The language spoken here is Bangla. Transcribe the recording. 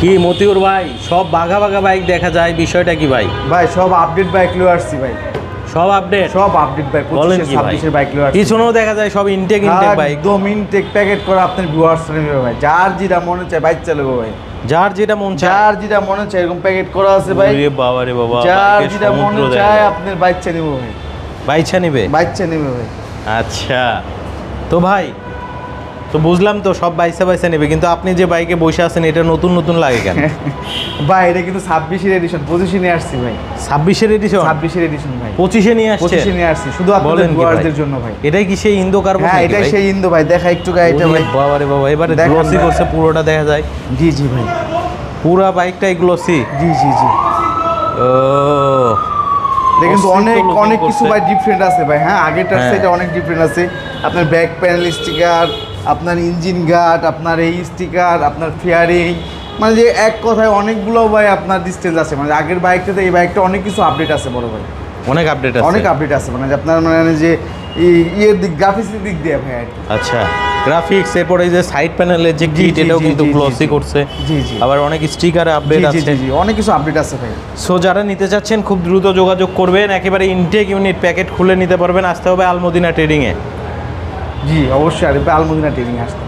কি মতিউর ভাই? সব বাঘা বাঘা বাইক দেখা যায় বিষয়টা কি ভাই? ভাই সব আপডেট বাইক লিয়ে আসছি ভাই। সব আপডেট সব আপডেট বাইক বলেন কি ভাই? বাইক লিয়ে আসছি। পিছনেও দেখা যায় সব ইনটেক ইনটেক বাইক একদম ইনটেক প্যাকেট করে আপনার ভিউয়ার্স নেবে ভাই। যার যেটা মনে চায় বাইক চালাবো ভাই। যার যেটা মন চায়। যার যেটা মনে চায় এরকম প্যাকেট করা আছে ভাই। ওরে বাবা রে বাবা যার যেটা মনে চায়। আপনার বাইক চা নেব ভাই। বাইছা নিবে? বাইক চা নেবে ভাই। আচ্ছা। তো ভাই তো বুঝলাম তো সব বাইসা বাইসা নেবে কিন্তু আপনি যে বাইকে বসে আছেন এটা নতুন নতুন লাগে কেন? ভাই এটা কিন্তু ছাব্বিশের এডিশন পঁচিশে নিয়ে আসছি ভাই। ছাব্বিশের এডিশন ছাব্বিশের এডিশন ভাই। পঁচিশে নিয়ে আসছে? পঁচিশে নিয়ে আসছি শুধু আপনাদের? ভিউয়ার্সদের জন্য ভাই। এটাই কি সেই ইন্দো কার্বন হ্যাঁ এটাই সেই ইন্দো ভাই দেখা একটু গাড়িটা ভাই। বাবা রে বাবা এবারে দেখান গ্লসি করছে পুরোটা দেখা যায়। জি জি ভাই। পুরা বাইকটাই গ্লসি জি জি জি। ও কিন্তু অনেক অনেক কিছু ভাই ডিফারেন্ট আছে ভাই হ্যাঁ? আগেরটার হ্যাঁ। অনেক ডিফারেন্ট আছে। আপনার ব্যাক প্যানেল স্টিকার আপনার ইঞ্জিন গার্ড আপনার এই স্টিকার আপনার ফেয়ারিং মানে যে এক কথায় অনেকগুলো ভাই আপনার ডিস্টেন্স আছে। মানে আগের বাইকটাতে এই বাইকটা অনেক কিছু আপডেট আছে বড় ভাই। অনেক আপডেট আছে। অনেক আপডেট আছে। মানে আপনার মানে যে ই- ইয়ের দিক গ্রাফিক্সের দিক দিয়ে ভাই। আচ্ছা গ্রাফিক্স এরপরে যে সাইড প্যানেলের যে কিট এটাও কিন্তু গ্লসি করছে। জি জি। আবার অনেক স্টিকারে আপডেট আছে। জি জি অনেক কিছু আপডেট আছে ভাই। সো যারা নিতে চাচ্ছেন খুব দ্রুত যোগাযোগ করবেন। একেবারে ইনটেক ইউনিট প্যাকেট খুলে নিতে পারবেন। আসতে হবে আলমদিনা ট্রেডিংয়ে জি অবশ্যই আসবে আলমদিনা ট্রেনিং আসতে